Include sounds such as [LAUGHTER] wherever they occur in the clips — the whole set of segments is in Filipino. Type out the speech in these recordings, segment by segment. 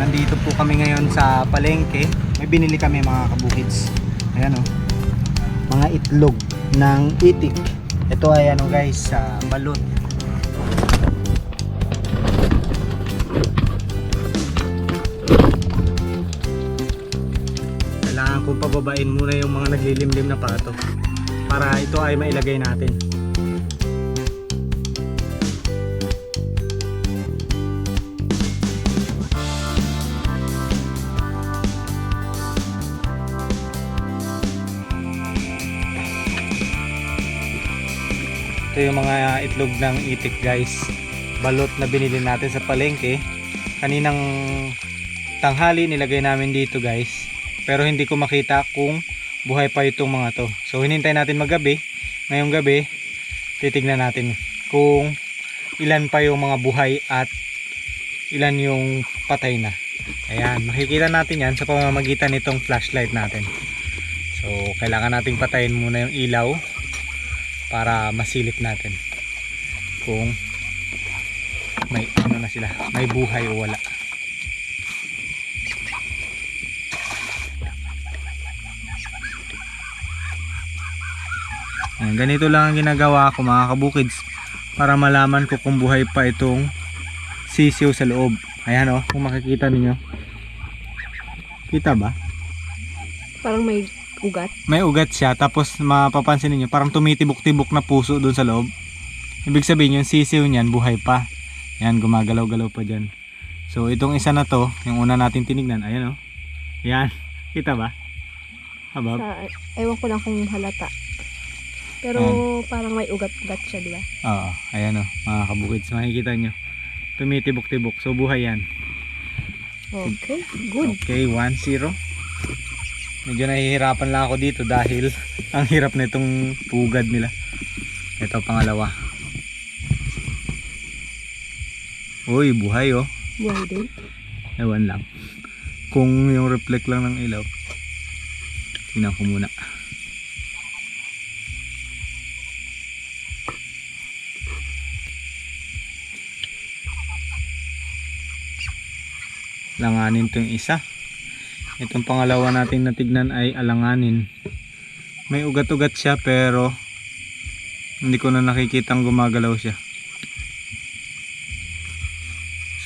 Nandito po kami ngayon sa palengke. May binili kami mga kabukids. Ayan o. Mga itlog ng itik. Ito ay ano guys, sa balot. Kailangan kong pababain muna yung mga naglilimlim na pato. Para ito ay mailagay natin. Ito yung mga itlog ng itik guys. Balot na binili natin sa palengke. Kaninang tanghali nilagay namin dito guys. Pero hindi ko makita kung buhay pa itong mga to. So hinintay natin magabi. Ngayong gabi, titignan natin kung ilan pa yung mga buhay at ilan yung patay na. Ayan, makikita natin yan sa pamamagitan nitong flashlight natin. So, kailangan nating patayin muna yung ilaw para masilip natin kung may ano na sila, may buhay o wala. Ayan, ganito lang ang ginagawa ko mga kabukids para malaman ko kung buhay pa itong sisiw sa loob. Ayan o, kung makikita ninyo. Kita ba? Parang may ugat. may ugat siya tapos mapapansin niyo parang tumitibok-tibok na puso doon sa loob. Ibig sabihin yung sisiw niyan buhay pa. Yan gumagalaw-galaw pa diyan. So itong isa na to, yung una natin tinignan, ayan oh. Yan, [LAUGHS] kita ba? Habab. Sa, ewan ko lang kung halata. Pero parang may ugat-ugat siya, di ba? Oo, ayan oh, mga kabukids, makikita nyo. Tumitibok-tibok, so buhay yan. Okay, good. Okay, 1-0. Medyo nahihirapan lang ako dito dahil [LAUGHS] ang hirap na itong pugad nila. Ito pangalawa. Uy, buhay oh. Buhay din. Ewan lang. Kung yung reflect lang ng ilaw. Tingnan ko muna. Langanin to yung isa. Itong pangalawa nating natignan ay alanganin. May ugat-ugat siya pero hindi ko na nakikitang gumagalaw siya.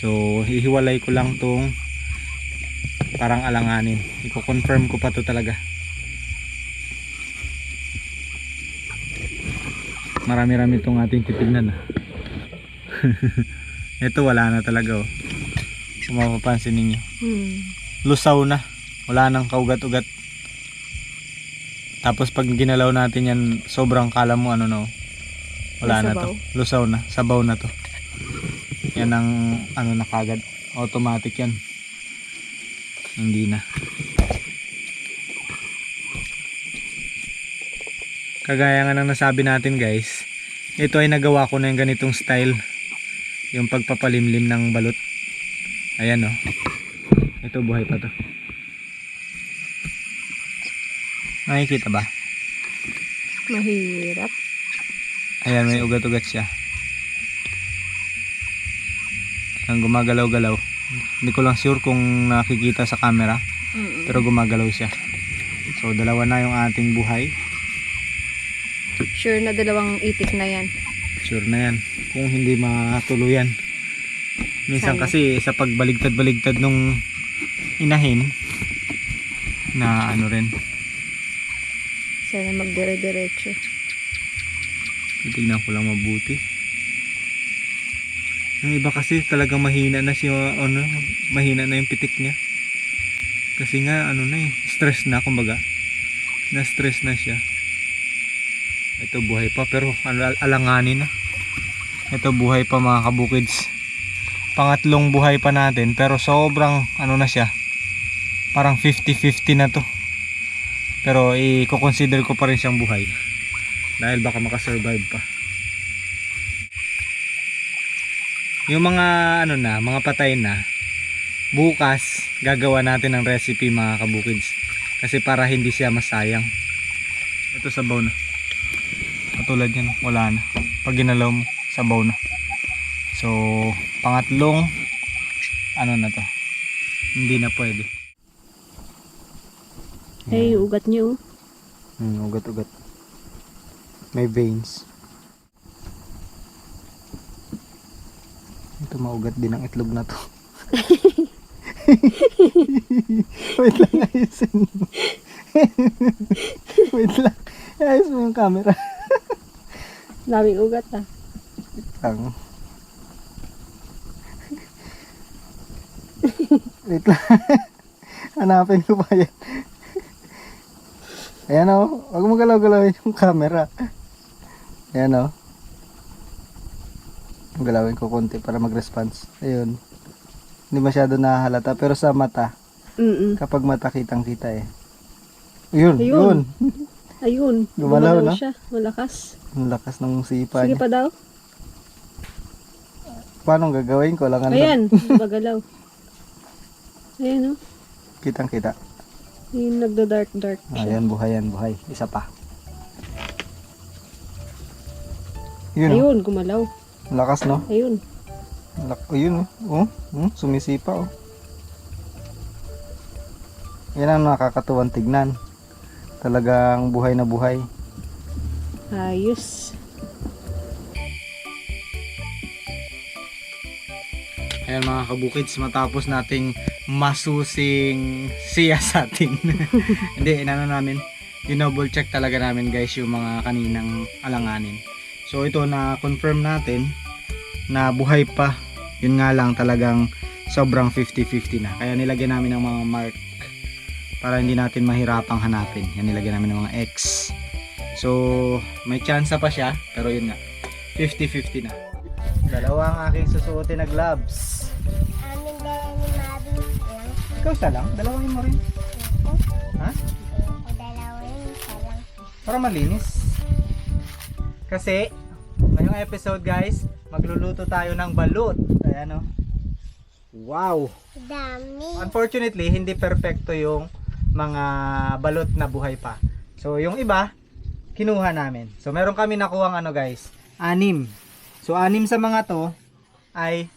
So, hihiwalay ko lang tong parang alanganin. Iko-confirm ko pa to talaga. Marami-rami itong ating titignan. ah. [LAUGHS] Ito wala na talaga oh. Kung mapapansin ninyo. Hmm. Lusaw na. Wala nang kaugat-ugat. Tapos pag ginalaw natin yan, sobrang kala mo ano no. Wala na to. Lusaw na. Sabaw na to. Yan ang ano na kagad. Automatic yan. Hindi na. Kagaya nga ng nasabi natin guys, ito ay nagawa ko na yung ganitong style. Yung pagpapalimlim ng balot. Ayan oh. Ito buhay pa to. Nakikita ba? Mahirap. Ayan, may ugat-ugat siya. Ang gumagalaw-galaw. Hindi ko lang sure kung nakikita sa camera, Mm-mm. pero gumagalaw siya. So, dalawa na yung ating buhay. Sure na dalawang itik na yan. Sure na yan. Kung hindi matuluyan. Minsan Sana. kasi sa pagbaligtad-baligtad nung inahin, na ano rin, Sana magdire-diretso. titignan ko lang mabuti. Yung iba kasi talagang mahina na siya, ano, mahina na yung pitik niya. Kasi nga, ano na eh, stress na, kumbaga. Na-stress na siya. Ito buhay pa, pero al- alanganin na. Ito buhay pa mga kabukids. Pangatlong buhay pa natin, pero sobrang, ano na siya, parang 50-50 na to. Pero i-consider ko pa rin siyang buhay. Dahil baka makasurvive pa. Yung mga ano na, mga patay na, bukas gagawa natin ng recipe mga kabukids. Kasi para hindi siya masayang. Ito sabaw na. Katulad yan, wala na. Pag ginalaw mo, sabaw na. So, pangatlong ano na to. Hindi na pwede. Ay, ugat niyo. Hmm, ugat-ugat. May veins. Ito maugat din ang itlog na to. [LAUGHS] Wait lang, ayusin mo. [LAUGHS] Wait lang. Ayos mo yung camera. [LAUGHS] Daming ugat ah. Lang. Wait lang. Hanapin ko pa yan. Ayan o. Huwag mo galaw-galawin yung camera. Ayan o. Galawin ko konti para mag-response. Ayun. Hindi masyado nahalata. Pero sa mata, Mm kapag mata kitang-kita eh. Ayun, Ayun. yun. Ayun. Gumalaw, no? siya. Malakas. Ang lakas ng sipa Sige niya. pa daw. Paano gagawin ko? Lang Ayan. [LAUGHS] Bagalaw. Ayan oh. Kitang-kita. Yung nagda-dark-dark siya. Ayan, buhay yan, buhay. Isa pa. Yun, oh. Ayun, gumalaw. Lakas, no? Ayun. Lak oh, yun, oh. Oh, hmm, sumisipa, oh. Yan ang nakakatuwang tignan. Talagang buhay na buhay. Ayos. Ayan mga kabukids, matapos nating masusing siya sa atin. [LAUGHS] Hindi, inano namin, dinouble check talaga namin guys yung mga kaninang alanganin. So ito na confirm natin na buhay pa. Yun nga lang talagang sobrang 50-50 na. Kaya nilagyan namin ng mga mark para hindi natin mahirapang hanapin. Yan nilagyan namin ng mga X. So may chance pa siya pero yun nga 50-50 na. Dalawa ang aking susuotin na gloves. Amin lang. Ikaw isa lang? Dalawin mo rin. Ha? O dalawa yun, isa lang. Para malinis. Kasi, ngayong episode guys, magluluto tayo ng balut. Ayan o. Wow! Dami. Unfortunately, hindi perfecto yung mga balot na buhay pa. So, yung iba, kinuha namin. So, meron kami nakuha ano guys, anim. So, anim sa mga to ay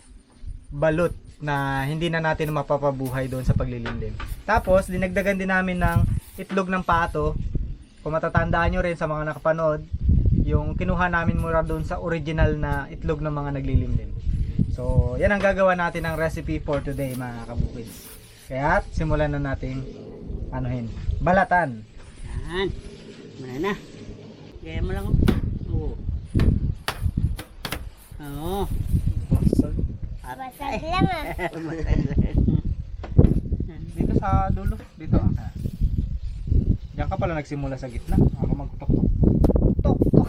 balot na hindi na natin mapapabuhay doon sa paglilimlim. Tapos, dinagdagan din namin ng itlog ng pato. Kung matatandaan nyo rin sa mga nakapanood, yung kinuha namin mura doon sa original na itlog ng mga naglilimlim. So, yan ang gagawa natin ng recipe for today mga kabukids. Kaya, simulan na nating anuhin. Balatan. Yan. Mana na. Gaya mo lang. Oo. Oo. Basag lang ah. Dito sa dulo. Dito. Diyan ka pala nagsimula sa gitna. Ako magtok tok. Tok tok.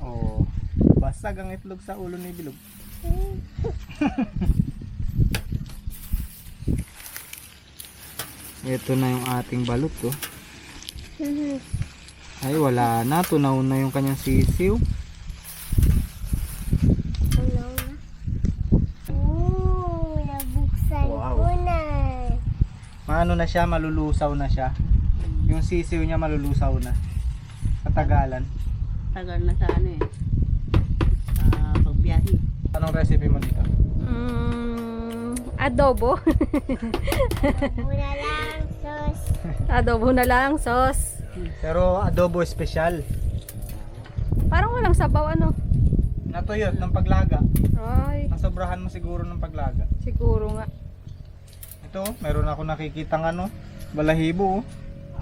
oh. Basag ang itlog sa ulo ni Bilog. [LAUGHS] Ito na yung ating balot oh. Ay wala na. Tunaw na yung kanyang sisiw. Ano na? Oo, nabuksan Wow. ko na. Maano na siya, malulusaw na siya. Yung sisiw niya malulusaw na. Katagalan. Tagal na sa ano eh. Sa pagbiyahe. Anong recipe mo dito? Mm, adobo. [LAUGHS] Muna lang, sos. adobo na lang, sauce. Pero adobo special. Parang walang sabaw ano. Natuyot ng paglaga. Ay, Nasobrahan mo siguro ng paglaga. siguro nga. Ito, meron ako nakikitang ano, balahibo. oh.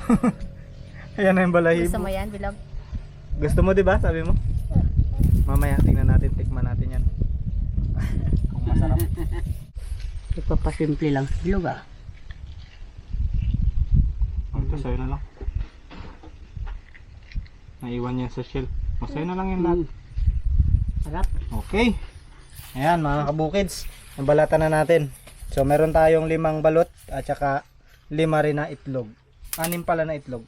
[LAUGHS] Ayan na yung balahibo. Gusto mo yan, bilog? Gusto mo 'di ba? Sabi mo. [LAUGHS] Mamaya tingnan natin, tikman natin 'yan. [LAUGHS] Kung masarap. Ippapasimple lang. Bilog ah. Ito sa'yo na lang. Naiwan niya sa shell. Masaya na lang yung lahat. Mm. Sarap. Okay. Ayan mga kabukids. Nabalatan na natin. So meron tayong limang balot at saka lima rin na itlog. Anim pala na itlog.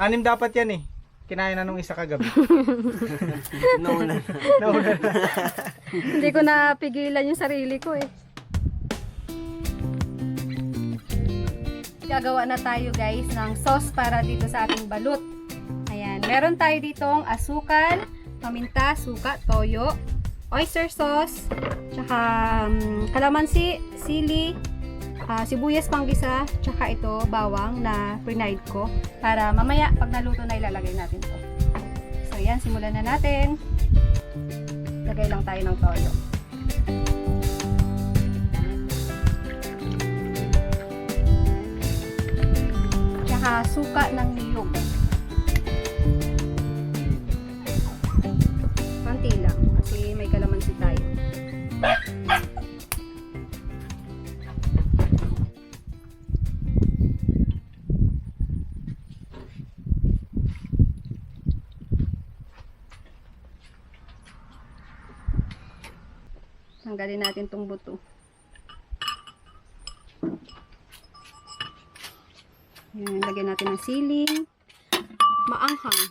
Anim dapat yan eh. Kinain na nung isa kagabi. [LAUGHS] Nauna. Nauna. [LAUGHS] Hindi ko napigilan yung sarili ko eh. Gagawa na tayo guys ng sauce para dito sa ating balut. Ayan, meron tayo ditong asukal, paminta, suka, toyo, oyster sauce, tsaka um, kalamansi, sili, ah, sibuyas panggisa, tsaka ito, bawang na pre ko. Para mamaya, pag naluto na ilalagay natin to. So, yan, simulan na natin. Lagay lang tayo ng toyo. Tsaka suka ng niyog. Tanggalin natin tong buto. Yan, lagyan natin ng siling. Maanghang.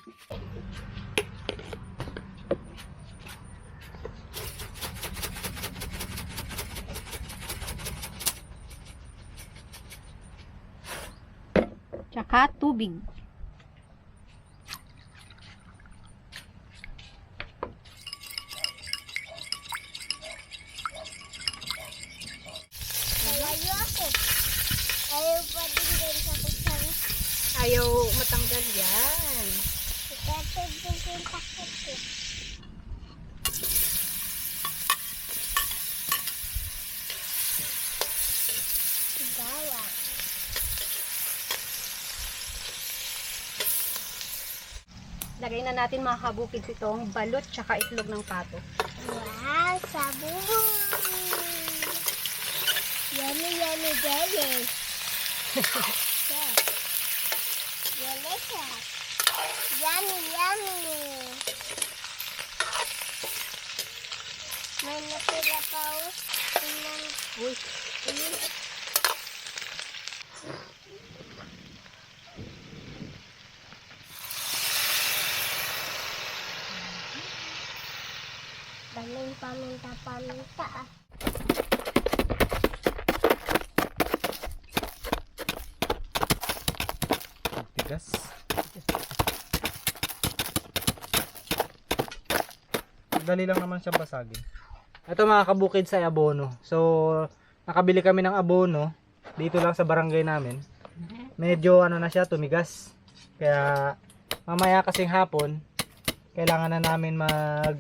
Tsaka tubig. Ayaw pa din sa kutsara. Ayaw matanggal yan. Din yung takot ko. Gawa. Lagay na natin mga kabukid itong balot tsaka itlog ng pato. Wow, sabon! Yummy, yummy, jelly. Yeah. Delicious. Yummy, yummy. May natira pa oh. Tingnan. Uy, Daming paminta-paminta Tigas. Dali lang naman siya basagin. Ito mga kabukid sa abono. So, nakabili kami ng abono dito lang sa barangay namin. Medyo ano na siya, tumigas. Kaya mamaya kasing hapon, kailangan na namin mag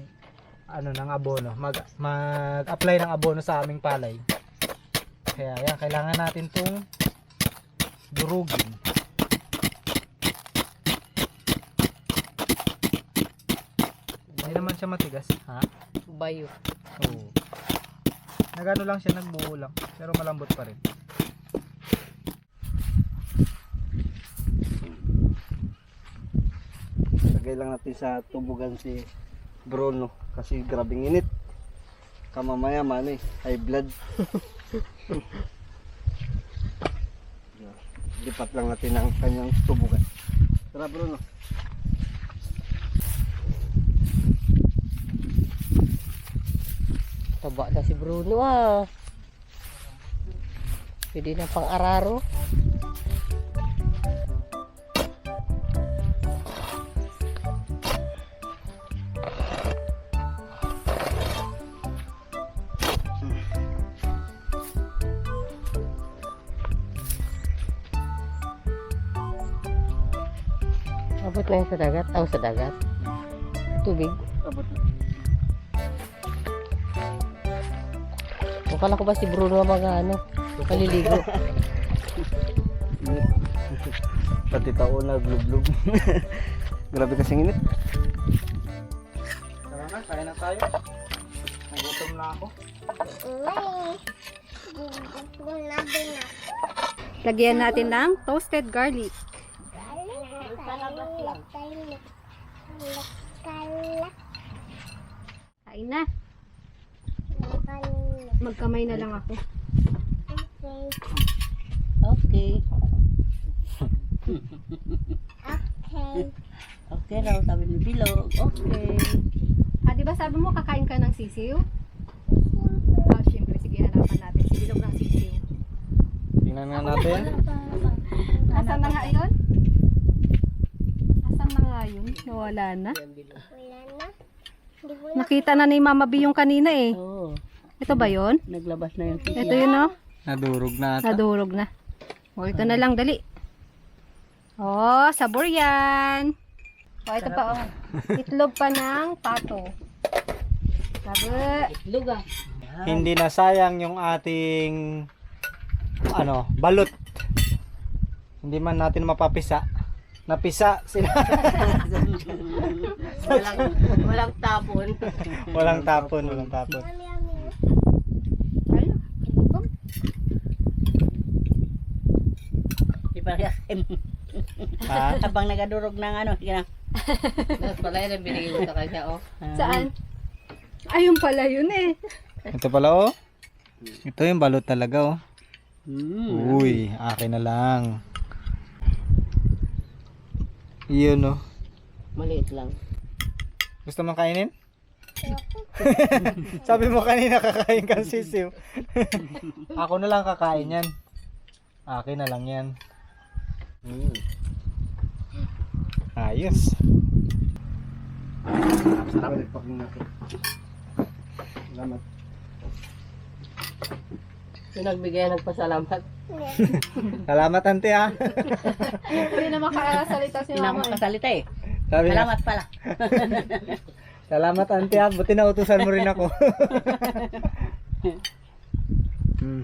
ano ng abono, mag mag-apply ng abono sa aming palay. Kaya yan, kailangan natin tong durugin. Hindi naman siya matigas, ha? Bayo. Oo. Nagano lang siya, nagbuo lang. Pero malambot pa rin. Lagay lang natin sa tubugan si Bruno kasi grabing init. Kamamaya man eh, high blood. [LAUGHS] Lipat lang natin ang kanyang tubugan. Tara Bruno. Taba na si Bruno ah. Pwede na pang araro. Abot na yun sa dagat. Aw, sa dagat. Tubig. Akala ko ba si Bruno ang mga ano, kaliligo. Init. [LAUGHS] Pati tao na glub-glub. [LAUGHS] Grabe kasing init. Tara na, kaya na tayo. Nagutom na ako. Uy. Gusto na din ako. lagyan natin ng toasted garlic. Kain na. Magkamay na lang ako. Okay. Okay. Okay. Okay raw, sabi ni Bilog. Okay. Ah, di ba sabi mo kakain ka ng sisiw? Ah, syempre. Sige, hanapan natin. Si Bilog ng sisiw. Tingnan nga natin. Asan na nga yun? Asan na nga yun? Nawala na? Wala na. Nakita na ni Mama B yung kanina eh. Oo. Ito ba yon? Naglabas na yung sisi. Ito yun oh. Nadurog na ata. Nadurog na. O, ito na lang, dali. Oh, sabor yan. O, ito pa, oh. Itlog pa ng pato. Sabi. Itlog ah. Hindi na sayang yung ating ano, balot. Hindi man natin mapapisa. Napisa sila. [LAUGHS] walang, [LAUGHS] walang tapon. walang tapon, walang tapon. Yummy, yummy. Ayun. Di pa yakin. Ha? Habang nagadurog ng ano, sige na. Tapos pala yun ang binigay mo sa kanya, oh. Saan? Ayun pala yun eh. Ito pala oh. Ito yung balot talaga oh. Mm. Uy, akin na lang. Yun oh. Maliit lang. Gusto mong kainin? [LAUGHS] Sabi mo kanina kakain kang sisiw. [LAUGHS] Ako na lang kakain yan. Akin na lang yan. Mm. Ayos. Sarap. Pa kung natin. Salamat. Yung nagbigay nagpasalamat. [LAUGHS] Salamat ante ha. Hindi na makasalita si Hindi na Mama eh. makasalita eh. Sabi na, Salamat pala. [LAUGHS] salamat ante ha. Buti na utusan mo rin ako. [LAUGHS] mm.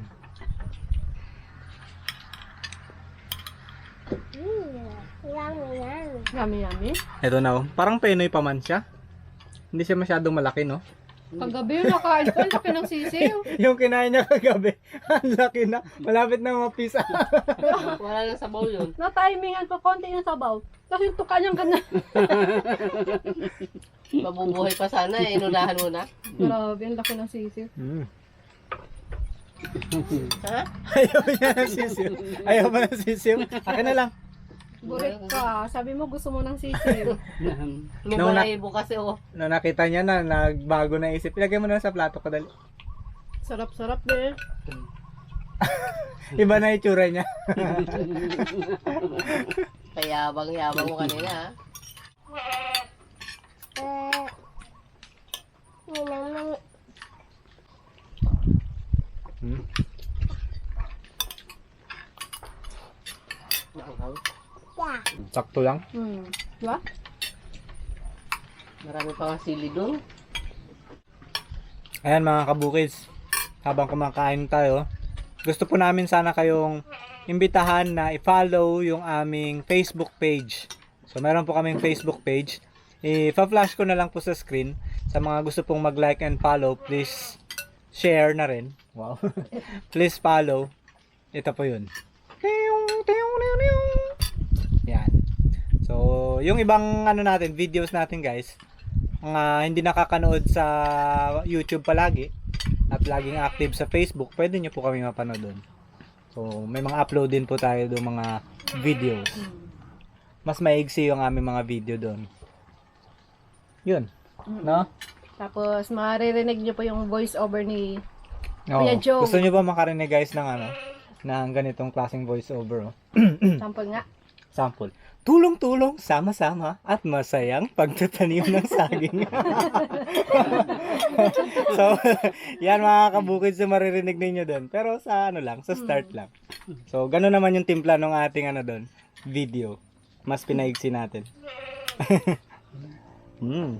Mm, yummy, yummy. Yummy, yummy. Ito na oh. Parang Pinoy pa man siya. Hindi siya masyadong malaki no. Kagabi yung nakain ko, ang laki ng sisiw. [LAUGHS] Yung kinain niya kagabi, [LAUGHS] ang laki na. Malapit na mapisa. [LAUGHS] Wala lang sa bowl yun. Na-timingan pa, konti yung sabaw. Kasi yung tuka niyang ganda. Mabubuhay pa sana eh. Inunahan mo na. Grabe, ang laki ng sisiw. Mm. Ha? Ayaw niya ng sisiw. Ayaw ba ng sisiw? Akin na lang. Burit ka. Sabi mo gusto mo ng [LAUGHS] na- balahibo kasi, oh. Nung nakita niya na, nagbago na isip. Ilagay mo na sa plato ko dali. Sarap-sarap din. [LAUGHS] Iba na itsura niya. [LAUGHS] Kayabang-yabang mo kanina, ha? Eh, naman. Hmm. Yeah. Sakto lang. Hmm. Diba? Marami pa nga sili doon. Ayan mga kabukids. Habang kumakain tayo, gusto po namin sana kayong imbitahan na i-follow yung aming Facebook page. So meron po kaming Facebook page. I-flash ko na lang po sa screen. Sa mga gusto pong mag-like and follow, please share na rin. Wow. [LAUGHS] please follow. Ito po yun. Yan. So, yung ibang ano natin, videos natin guys, mga hindi nakakanood sa YouTube palagi at laging active sa Facebook, pwede nyo po kami mapanood doon. So, may mga upload din po tayo doon mga videos. Mas maigsi yung aming mga video doon. Yun. No? Tapos, maririnig niyo po yung voice over ni... Oo. Kuya Joe. Gusto nyo ba makarinig guys ng ano? ng ganitong klaseng voice over? Oh? [CLEARS THROAT] Sample nga. Sample. Tulong-tulong, sama-sama, at masayang pagtatanim ng saging. [LAUGHS] [LAUGHS] so, yan mga kabukid sa maririnig ninyo doon. Pero sa ano lang, sa start lang. So, gano'n naman yung timpla ng ating ano doon, video. Mas pinaigsi natin. [LAUGHS] hmm.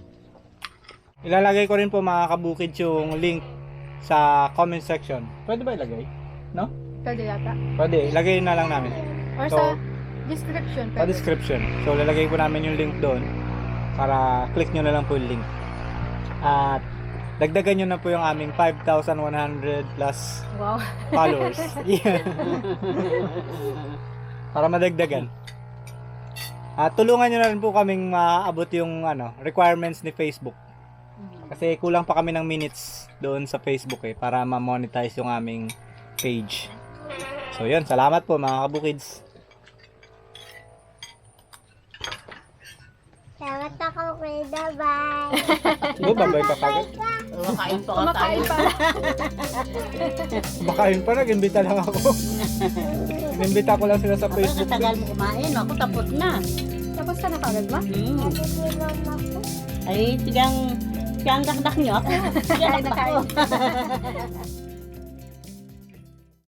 Ilalagay ko rin po mga kabukid yung link sa comment section. Pwede ba ilagay? No? Pwede yata. Pwede, ilagay na lang namin. Or So, sa description. sa Pwede. description. So, lalagay ko namin yung link doon para click nyo na lang po yung link. At dagdagan nyo na po yung aming 5,100 plus Wow. followers. [LAUGHS] Yeah. para madagdagan. At tulungan nyo na rin po kaming maabot yung ano, requirements ni Facebook. Kasi kulang pa kami ng minutes doon sa Facebook eh para ma-monetize yung aming page. So yun, salamat po mga kabukids. Salamat ako, Kuya. Bye. Oh, [LAUGHS] babay ka kagad. Kumakain pa ka Kumakain tayo. pa. [LAUGHS] Bakain pa, nag-imbita lang ako. [LAUGHS] Inimbita ko lang sila sa Ako Facebook. sa tagal mo kumain, ako tapos na. Tapos ka na kagad ba? Hmm. Sabi ni mama ko. Ay, sigang Siya ang dakdak nyo. Ako. Kain na dakdak ko.